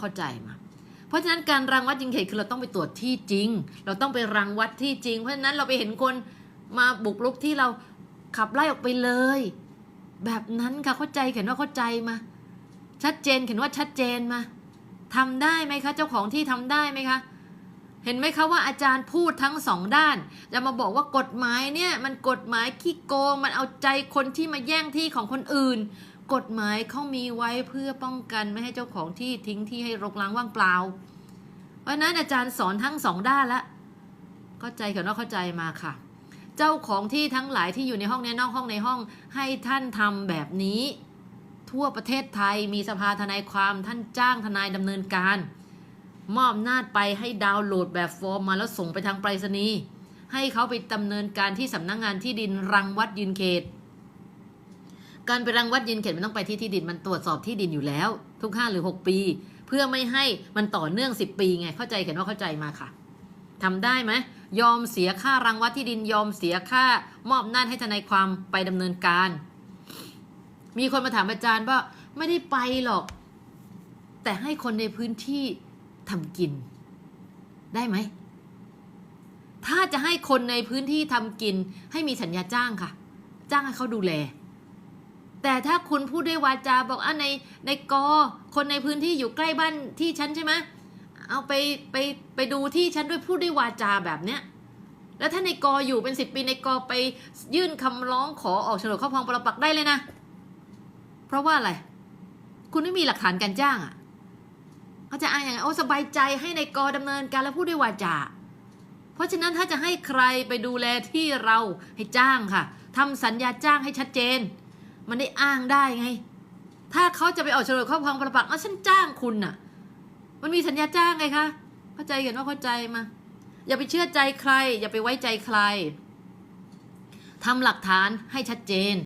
เข้าใจมาเพราะฉะนั้นการรังวัดยิงเขตคือเราต้องไปตรวจที่จริง เราต้องไปรังวัดที่จริง เพราะฉะนั้นเราไปเห็นคนมาบุกรุกที่เราขับไล่ออกไปเลย แบบนั้นค่ะเข้าใจเขียนว่าเข้าใจมา ชัดเจนเขียนว่าชัดเจนมาทำได้ไหมคะ เจ้าของที่ทำได้ไหมคะเห็นไหมคะว่าอาจารย์พูดทั้งสองด้าน จะมาบอกว่ากฎหมายเนี่ยมันกฎหมายขี้โกงมันเอาใจคนที่มาแย่งที่ของคนอื่น กฎหมายเขามีไว้เพื่อป้องกันไม่ให้เจ้าของที่ทิ้งที่ให้รกร้างว่างเปล่า เพราะนั้นอาจารย์สอนทั้งสองด้านละเข้าใจกันว่าเข้าใจมาค่ะ เจ้าของที่ทั้งหลายที่อยู่ในห้องในนอกห้องในห้องให้ท่านทำแบบนี้ ทั่วประเทศไทยมีสภาทนายความท่านจ้างทนายดำเนินการ มอบหน้าจไปให้ดาวน์โหลดแบบฟอร์มมาแล้วส่งไปทางไปรษณีย์ให้เขาไปดำเนินการที่สำนักงงานที่ดินรังวัดยืนเขต การไปรังวัดยืนเขตมันต้องไปที่ที่ดินมันตรวจสอบที่ดินอยู่แล้ว ทุกห้าหรือ6ปี เพื่อไม่ให้มันต่อเนื่อง10ปีไงเข้าใจกันว่าเข้าใจมาค่ะทำได้ไหมยอมเสียค่ารังวัดที่ดินยอมเสียค่ามอบหน้าให้ทนายความไปดำเนินการ มีคนมาถามอาจารย์ว่าไม่ได้ไปหรอก แต่ให้คนในพื้นที่ทำกิน ได้ไหมถ้าจะให้คนในพื้นที่ทำกิน ให้มีสัญญาจ้างค่ะ จ้างให้เขาดูแล แต่ถ้าคุณพูดด้วยวาจาบอกอะในในกอคนในพื้นที่อยู่ใกล้บ้านที่ฉันใช่ไหมเอาไปไปไปดูที่ฉันด้วยพูดด้วยวาจาแบบเนี้ยแล้วถ้าในกออยู่เป็นสิบปีในกอไปยื่นคำร้องขอออกโฉนดครอบครองปรปักได้เลยนะ เพราะว่าอะไร คุณไม่มีหลักฐานการจ้างอะเขาจะอ้างอย่างไงโอ้สบายใจให้ในกอดำเนินการแล้วพูดด้วยวาจา เพราะฉะนั้นถ้าจะให้ใครไปดูแลที่เราให้จ้างค่ะทำสัญญาจ้างให้ชัดเจน มันได้อ้างได้ไง ถ้าเขาจะไปออกโฉนดครอบครองประปักษ์เอาฉันจ้างคุณน่ะ มันมีสัญญาจ้างไงคะ เข้าใจกันว่าเข้าใจมา อย่าไปเชื่อใจใคร อย่าไปไว้ใจใครทำหลักฐานให้ชัดเจน